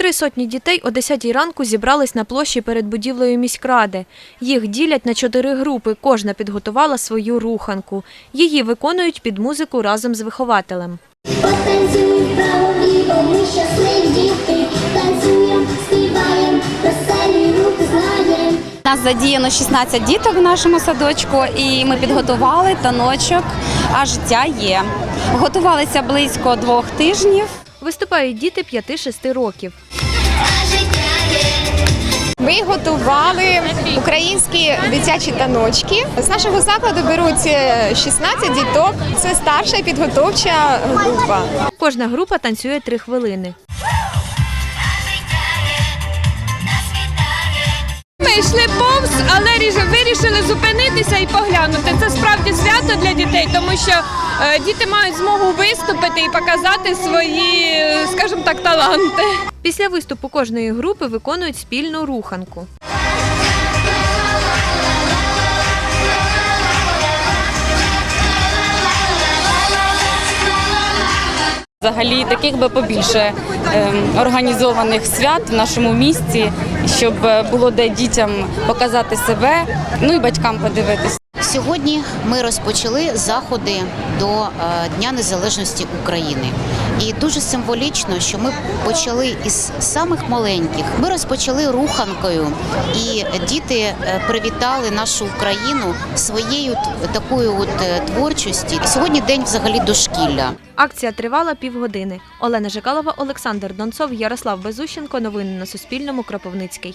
Три сотні дітей о 10 ранку зібрались на площі перед будівлею міськради. Їх ділять на чотири групи, кожна підготувала свою руханку. Її виконують під музику разом з вихователем. Потанцюй ми щасливі діти, веселі. Нас задіяно 16 діток в нашому садочку, і ми підготували таночок, а життя є. Готувалися близько двох тижнів. Виступають діти 5-6 років. Ми готували українські дитячі таночки. З нашого закладу беруть е, 16 діток. Це старша і підготовча група. Кожна група танцює 3 хвилини. Ми йшли повз, але ріж- вирішили зупинитися і поглянути. Це справді свято для дітей, тому що е, діти мають змогу виступити і показати свої, скажімо так, таланти. Після виступу кожної групи виконують спільну руханку. Взагалі таких би побільше ем, організованих свят в нашому місті, щоб е, було де дітям показати себе, ну і батькам подивитися. Сьогодні ми розпочали заходи до е, Дня Незалежності України. І дуже символічно, що ми почали із самих маленьких. Ми розпочали руханкою, і діти е, привітали нашу Україну своєю такою от е, творчості. Сьогодні день взагалі дошкілля. Акція тривала півгодини. Олена Жикалова, Олександр Донцов, Ярослав Безущенко. Новини на Суспільному. Кропивницький.